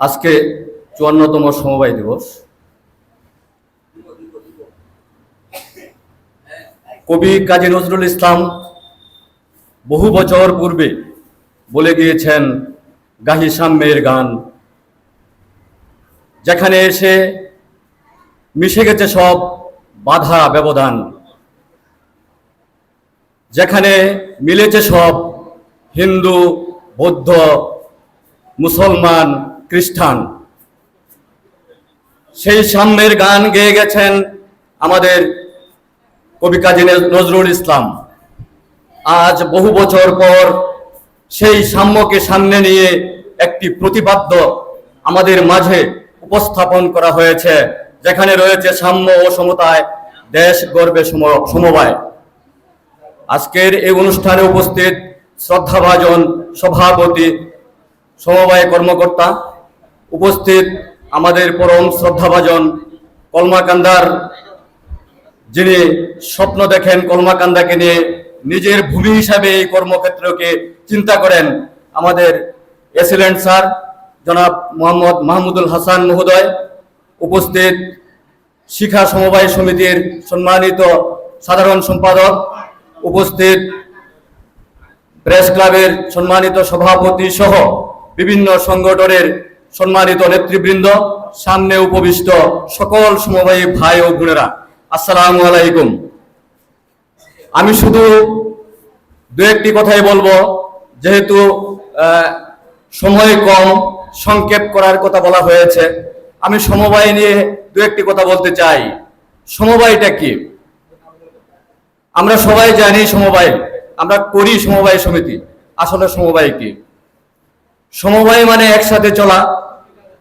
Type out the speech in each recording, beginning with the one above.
আজকে চুয়ান্নতম সমবায় দিবস। কবি কাজী নজরুল ইসলাম বহু বছর পূর্বে বলে গিয়েছেন গাহি সাম্যের গান। যেখানে এসে মিশে গেছে সব বাধা, ব্যবধান। যেখানে মিলেছে সব হিন্দু, বৌদ্ধ, মুসলমান খ্রিস্টান। সেই সাম্যের গান গেয়ে গেছেন আমাদের কবি কাজী নজরুল ইসলাম। আজ বহু বছর পর সেই সাম্যকে সামনে নিয়ে একটি প্রতিপাদ্য আমাদের মাঝে উপস্থাপন করা হয়েছে, যেখানে রয়েছে সাম্য ও সমতায় দেশ গর্বে সমবায়। আজকের এই অনুষ্ঠানে উপস্থিত শ্রদ্ধাভাজন সভাপতি, সমবায় কর্মকর্তা উপস্থিত আমাদের পরম শ্রদ্ধাভাজন কলমাকান্দার, যিনি স্বপ্ন দেখেন কলমাকান্দাকে নিয়ে নিজের ভূমি হিসাবে এই কর্মক্ষেত্রকে চিন্তা করেন আমাদের এসিলেন্ট স্যার, জনাব মোহাম্মদ মাহমুদুল হাসান মহোদয়, উপস্থিত শিখা সমবায় সমিতির সম্মানিত সাধারণ সম্পাদক, উপস্থিত প্রেস ক্লাবের সম্মানিত সভাপতি সহ বিভিন্ন সংগঠনের সম্মানিত নেতৃবৃন্দ, সামনে উপবিষ্ট সকল সমবায়ী ভাই ও বোনেরা, আসসালামু আলাইকুম। আমি শুধু দু একটি কথাই বলব, যেহেতু সময় কম, সংক্ষেপ করার কথা বলা হয়েছে, আমি সমবায় নিয়ে দু একটি কথা বলতে চাই। সমবায়টা কি? আমরা সবাই জানি সমবায়, আমরা করি সমবায় সমিতি, আসলে সমবায় কি? সমবায় মানে একসাথে চলা,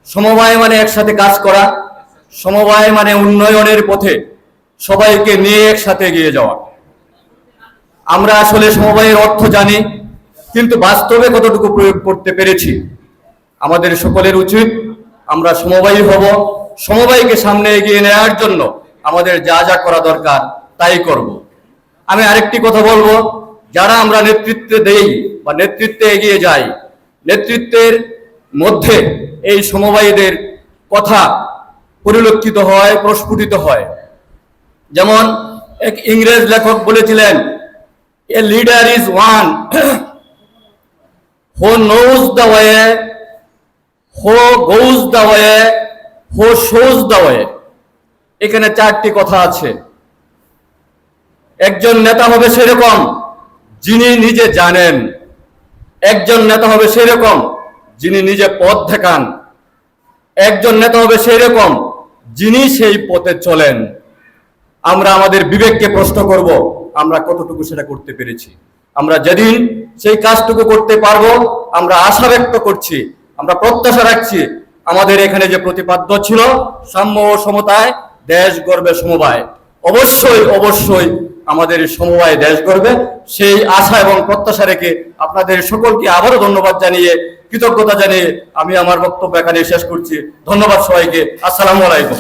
সমবায় মানে একসাথে কাজ করা, সমবায় মানে উন্নয়নের পথে সবাইকে নিয়ে একসাথে এগিয়ে যাওয়া। আমরা আসলে সমবায়ের অর্থ জানি, কিন্তু বাস্তবে কতটুকু প্রয়োগ করতে পেরেছি, আমাদের সকলের উচিত আমরা সমবায়ী হব, সমবায়কে সামনে এগিয়ে নেওয়ার জন্য আমাদের যা যা করা দরকার তাই করব। আমি আরেকটি কথা বলব, যারা আমরা নেতৃত্বে দেই বা নেতৃত্বে এগিয়ে যাই নেতৃত্বের মধ্যে এই সমবায়ীদের কথা পরিলক্ষিত হয়, প্রস্ফুটিত হয়। যেমন এক ইংরেজ লেখক বলেছিলেন a leader is one who knows the way who goes the way who shows the way এখানে চারটি কথা আছে। একজন নেতা হবে সেরকম যিনি নিজে জানেন। একজন নেতা হবে সেই রকম যিনি নিজে পথ দেখান। একজন নেতা হবে সেই রকম যিনি সেই পথে চলেন। আমরা আমাদের বিবেককে প্রশ্ন করব, আমরা কতটুকু সেটা করতে পেরেছি? আমরা যেদিন সেই কাজটুকু করতে পারব, আমরা আশা ব্যক্ত করছি, আমরা প্রত্যাশা রাখছি, আমাদের এখানে যে প্রতিপাদ্য ছিল, সাম্য ও সমতায়, দেশ গর্বে সমবায়। অবশ্যই অবশ্যই আমাদের সমবায় দেশ গড়বে। সেই আশা এবং প্রত্যাশা রেখে আপনাদের সকলকে আবারও ধন্যবাদ জানিয়ে, কৃতজ্ঞতা জানিয়ে আমি আমার বক্তব্য এখানে শেষ করছি। ধন্যবাদ সবাইকে। আসসালামু আলাইকুম।